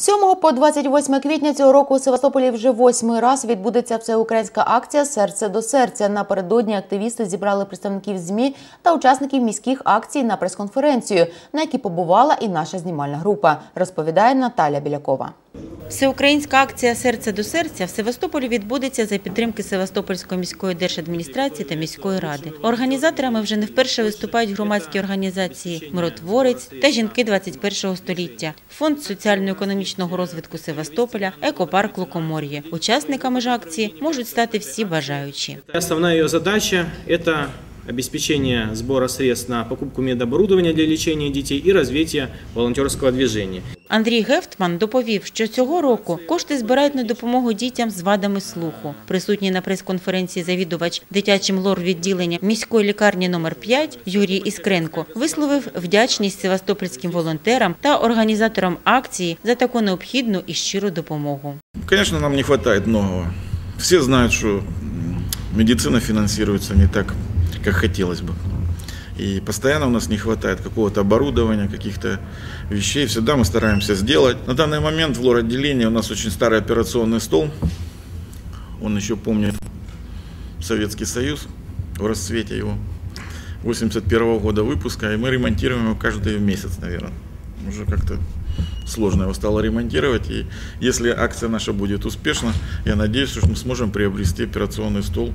7 по 28 квітня цього року у Севастополі вже восьмий раз відбудеться всеукраїнська акція Серце до серця. Напередодні активісти зібрали представників ЗМІ та учасників міських акцій на прес-конференцію, на якій побувала і наша знімальна група, розповідає Наталя Білякова. Всеукраїнська акція Серце до серця в Севастополі відбудеться за підтримки Севастопольської міської держадміністрації та міської ради. Організаторами вже не вперше виступають громадські організації Миротворець та жінки 21 століття, фонд соціально-економічного розвитку Севастополя, екопарк Лукомор'є. Учасниками ж акції можуть стати всі бажаючі. Основная ее задача – это обеспечение сбора средств на покупку медоборудования для лечения детей и развитие волонтерского движения. Андрій Гефтман доповів, що цього року кошти збирають на допомогу дітям з вадами слуху. Присутній на прес-конференції завідувач дитячим лор відділення міської лікарні номер 5 Юрій Іскренко висловив вдячність севастопольським волонтерам та організаторам акції за таку необхідну і щиру допомогу. Конечно, нам не хватает многого. Все знают, что м, медицина финансируется не так, как хотелось бы. И постоянно у нас не хватает какого-то оборудования, каких-то вещей. Всегда мы стараемся сделать. На данный момент в лор-отделении у нас очень старый операционный стол. Он еще помнит Советский Союз в расцвете его. 81 года выпуска. И мы ремонтируем его каждый месяц, наверное. Уже как-то сложно его стало ремонтировать. И если акция наша будет успешна, я надеюсь, что мы сможем приобрести операционный стол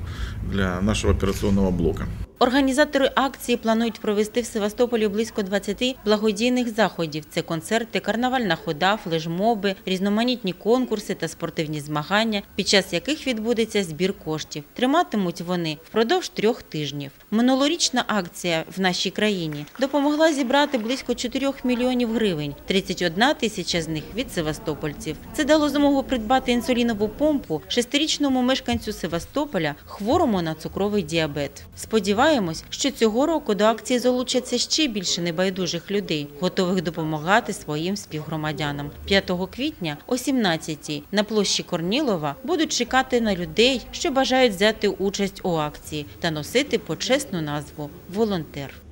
для нашего операционного блока. Організатори акції планують провести в Севастополі близько 20 благодійних заходів. Це концерти, карнавальна хода, флешмоби, різноманітні конкурси та спортивні змагання, під час яких відбудеться збір коштів. Триматимуть вони впродовж трьох тижнів. Минулорічна акція в нашій країні допомогла зібрати близько 4 мільйонів гривень. 31 тисяча з них від севастопольців. Це дало змогу придбати інсулінову помпу шестирічному мешканцю Севастополя, хворому на цукровий діабет. Сподіваємось, що цього року до акції залучаться ще більше небайдужих людей, готових допомагати своїм співгромадянам. 5 квітня о 17-й на площі Корнілова будуть чекати на людей, що бажають взяти участь у акції та носити почесну назву волонтер.